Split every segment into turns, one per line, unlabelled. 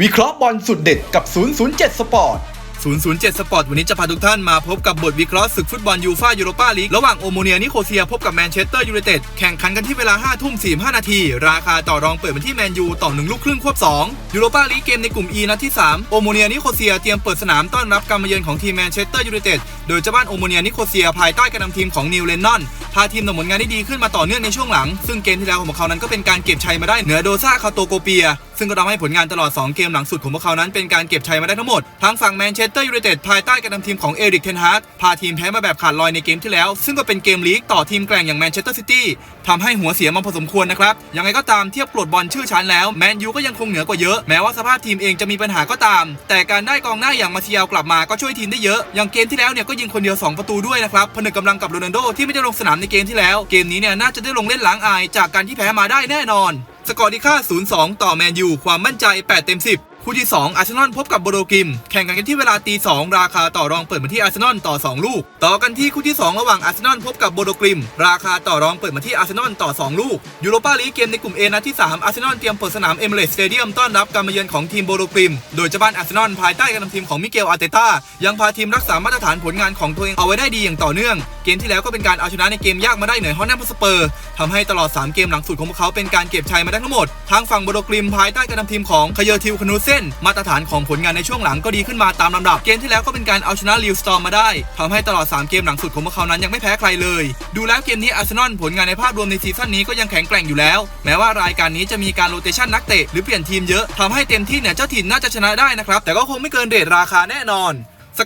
วิเคราะห์บอลสุดเด็ดกับ 007 สปอร์ต
007 สปอร์ตวันนี้จะพาทุกท่านมาพบกับบทวิเคราะห์ศึกฟุตบอลยูฟ่ายูโรปาลีกระหว่างโอโมเนียนิโคเซียพบกับแมนเชสเตอร์ยูไนเต็ดแข่งขันกันที่เวลา5ทุ่ม45นาที ราคาต่อรองเปิดมาที่แมนยูต่อ1ลูกครึ่งควบ2ยูโรปาลีกเกมในกลุ่ม E นัดที่ 3 โอโมเนียนิโคเซียเตรียมเปิดสนามต้อนรับการมาเยือนของทีมแมนเชสเตอร์ยูไนเต็ดโดยเจ้าบ้านโอโมเนียนิโคเซียภายใต้การนำทีมของนิวเลนนอนพาทีมทำผลงานได้ดีขึ้นมาต่อเนื่องในช่วงหลัง ซึ่งเกมที่แล้วของพวกเขานั้นก็เป็นการเก็บชัยมาได้เหนือโดซาคาโตโกเปีย ซึ่งก็ทำให้ผลงานตลอด 2 เกมหลังสุดของพวกเขานั้นเป็นการเก็บชัยมาได้ทั้งหมดทางฝั่งแมนเชสเตอร์ยูไนเต็ดภายใต้การนำทีมของเอริกเทนฮากพาทีมแพ้มาแบบขาดลอยในเกมที่แล้ว ซึ่งก็เป็นเกมลีกต่อทีมแกร่งอย่างแมนเชสเตอร์ซิตี้ทำให้หัวเสียมาพอสมควรนะครับ ยังไงก็ตามเทียบปลดบอลชื่อชั้นแล้วแมนยูก็ยังคงเหนือกว่าเยอะ แม้ว่าสภาพทีมเองจะมีปัญหาก็ตาม แต่การได้กองหน้าอย่างมาเซียลกลับมาก็ช่วยทีมได้เยอะ อย่างเกมที่แล้วเนี่ยก็ยิงคนเดียว 2 ประตูด้วยนะครับผนึกกำลังกับโรนัลโดที่ไม่ได้ลงสนามในเกมที่แล้ว เกมนี้เนี่ยน่าจะได้ลงเล่นล้างอาย จากการที่แพ้มาได้แน่นอน สกอร์ที่ค่า 0-2 ต่อแมนยูความมั่นใจ 8 เต็ม 10 คู่ที่ 2 อาร์เซนอลพบกับโบโดกริม แข่งกันกันที่เวลาตี 2 ราคาต่อรองเปิดมาที่อาร์เซนอลต่อ 2 ลูก ต่อกันที่คู่ที่ 2 ระหว่างอาร์เซนอลพบกับโบโดกริม ราคาต่อรองเปิดมาที่อาร์เซนอลต่อ 2 ลูกยูโรปาลีกเกมในกลุ่ม A นัดที่ 3 อาร์เซนอลเตรียมเปิดสนามเอมิเรตสเตเดียมต้อนรับการมาเยือนของทีมโบโดกริม โดยเจ้าบ้านอาร์เซนอลภายใต้การนำทีมของมิเกลอาร์เตต้ายังพาทีมรักษามาตรฐานผลงานของตัวเองเอาไว้ได้ดีอย่างต่อเนื่องเกมที่แล้วก็เป็นการเอาชนะในเกมยากมาได้เหนือฮอนแนมสเปอร์ทำให้ตลอด 3 เกมหลังสุดของพวกเขาเป็นการเก็บชัยมาได้ทั้งหมด ทางฝั่งโบโดกริมภายใต้การนำทีมของคเยอร์ทิวคนูเซนมาตรฐานของผลงานในช่วงหลังก็ดีขึ้นมาตามลำดับ เกมที่แล้วก็เป็นการเอาชนะลิวสตอร์มมาได้ทำให้ตลอด 3 เกมหลังสุดของพวกเขานั้นยังไม่แพ้ใครเลย ดูแล้วเกมนี้อาร์เซนอลผลงานในภาพรวมในซีซั่นนี้ก็ยังแข็งแกร่งอยู่แล้ว แม้ว่ารายการนี้จะมีการโรเตชันนักเตะหรือเปลี่ยนทีมเยอะทำให้เต็มที่เนี่ยเจ้าถิ่นน่าจะชนะได้นะครับแต่ก็คงไม่เกินเรทราคาแน่นอน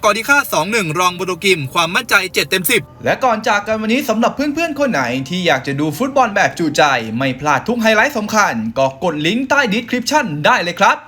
กอร์ที่ค่า2-1 รองโบโดกิม ความมั่นใจ 7 เต็ม 10
และก่อนจากกันวันนี้สำหรับเพื่อนๆ คนไหนที่อยากจะดูฟุตบอลแบบจุใจ ไม่พลาดทุกไฮไลท์สำคัญ ก็กดลิงก์ใต้ดีสคริปชั่นได้เลยครับ